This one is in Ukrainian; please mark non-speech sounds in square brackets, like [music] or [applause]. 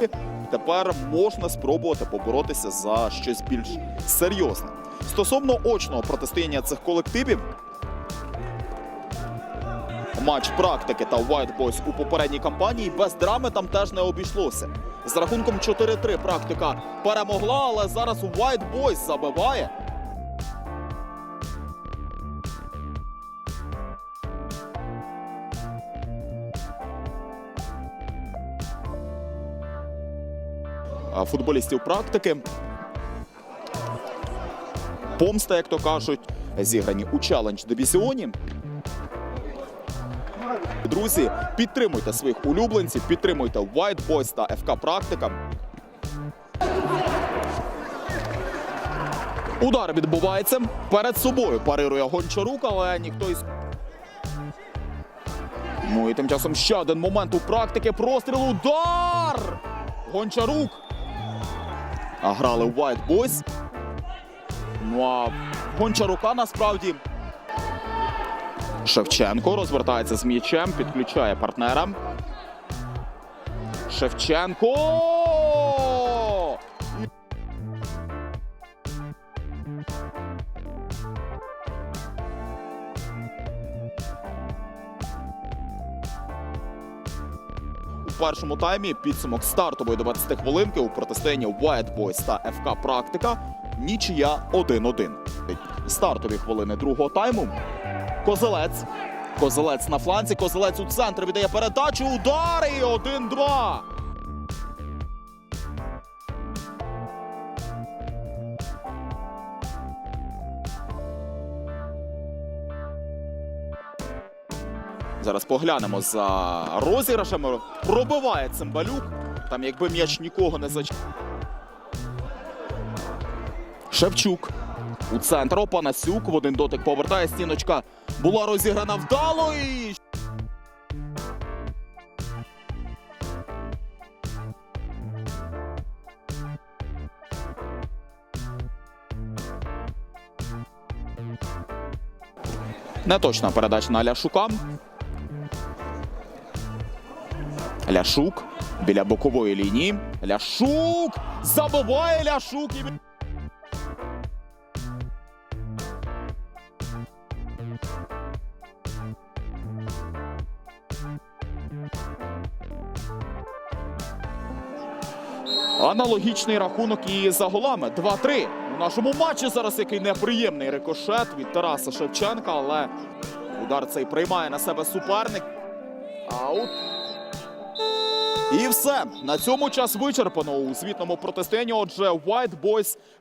[laughs] Тепер можна спробувати поборотися за щось більш серйозне. Стосовно очного протистояння цих колективів, матч практики та White Boys у попередній кампанії без драми там теж не обійшлося. З рахунком 4-3 практика перемогла, але зараз White Boys забиває. Футболістів практики. Помста, як то кажуть, зіграні у челендж дивізіоні. Друзі, підтримуйте своїх улюбленців, підтримуйте White Boys та ФК Практика. Удар відбувається. Перед собою парирує Гончарук, але ніхто із. Ну і тим часом ще один момент у практики. Простріл. Удар! Гончарук. Грали White Boys. Ну а Гончарука насправді. Шевченко розвертається з м'ячем, підключає партнера. Шевченко. Першому таймі підсумок стартової 20 хвилинки у протистоянні White Boys та ФК Практика. Нічия 1-1. Стартові хвилини другого тайму. Козелець. Козелець на фланці. Козелець у центр віддає передачу. Удар і 1-2. Зараз поглянемо за розіграшами. Пробиває цимбалюк. Там якби м'яч нікого не зач... Шевчук. У центр Опанасюк в один дотик повертає стіночка. Була розіграна вдало і. Неточна передача на Ляшука. Ляшук біля бокової лінії. Ляшук забиває Ляшук і. Аналогічний рахунок і за голами 2-3. У нашому матчі зараз який неприємний рикошет від Тараса Шевченка, але удар цей приймає на себе суперник. Аут. Все. На цьому час вичерпано у звітному протистоянні. Отже, White Boys